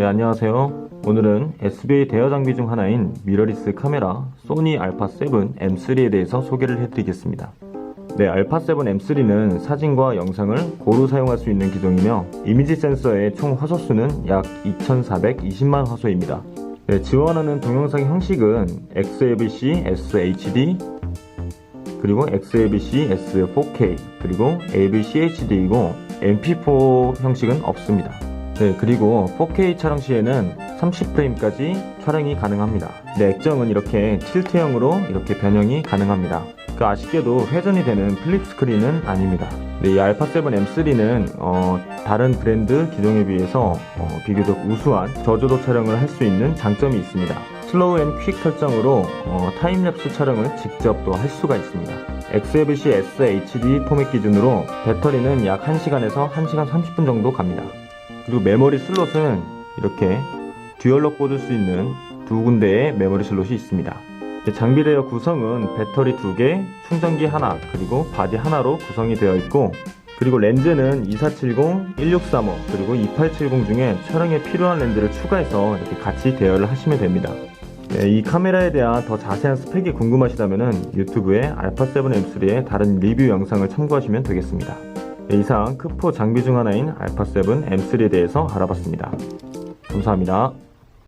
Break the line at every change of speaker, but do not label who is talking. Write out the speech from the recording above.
네, 안녕하세요. 오늘은 SBA 대여 장비 중 하나인 미러리스 카메라 소니 알파7 M3에 대해서 소개를 해드리겠습니다. 네, 알파7 M3는 사진과 영상을 고루 사용할 수 있는 기종이며 이미지 센서의 총 화소수는 약 2420만 화소입니다. 네, 지원하는 동영상 형식은 XAVC, SHD, 그리고 XAVC, S4K, 그리고 AVC HD이고 MP4 형식은 없습니다. 네, 그리고 4K 촬영 시에는 30프레임까지 촬영이 가능합니다. 네, 액정은 이렇게 틸트형으로 이렇게 변형이 가능합니다. 그 아쉽게도 회전이 되는 플립 스크린은 아닙니다. 네, 이 알파7 M3는 어, 다른 브랜드 기종에 비해서 어, 비교적 우수한 저조도 촬영을 할 수 있는 장점이 있습니다. 슬로우 앤 퀵 설정으로 어, 타임랩스 촬영을 직접 또 할 수가 있습니다. XFC SHD 포맷 기준으로 배터리는 약 1시간에서 1시간 30분 정도 갑니다. 그리고 메모리 슬롯은 이렇게 듀얼로 꽂을 수 있는 두 군데의 메모리 슬롯이 있습니다. 장비 레이어 구성은 배터리 2개, 충전기 하나, 그리고 바디 하나로 구성이 되어 있고 그리고 렌즈는 2470, 1635, 그리고 2870 중에 촬영에 필요한 렌즈를 추가해서 이렇게 같이 대여를 하시면 됩니다. 네, 이 카메라에 대한 더 자세한 스펙이 궁금하시다면 유튜브에 알파7 M3의 다른 리뷰 영상을 참고하시면 되겠습니다. 네, 이상 크포 장비 중 하나인 알파7 M3에 대해서 알아봤습니다. 감사합니다.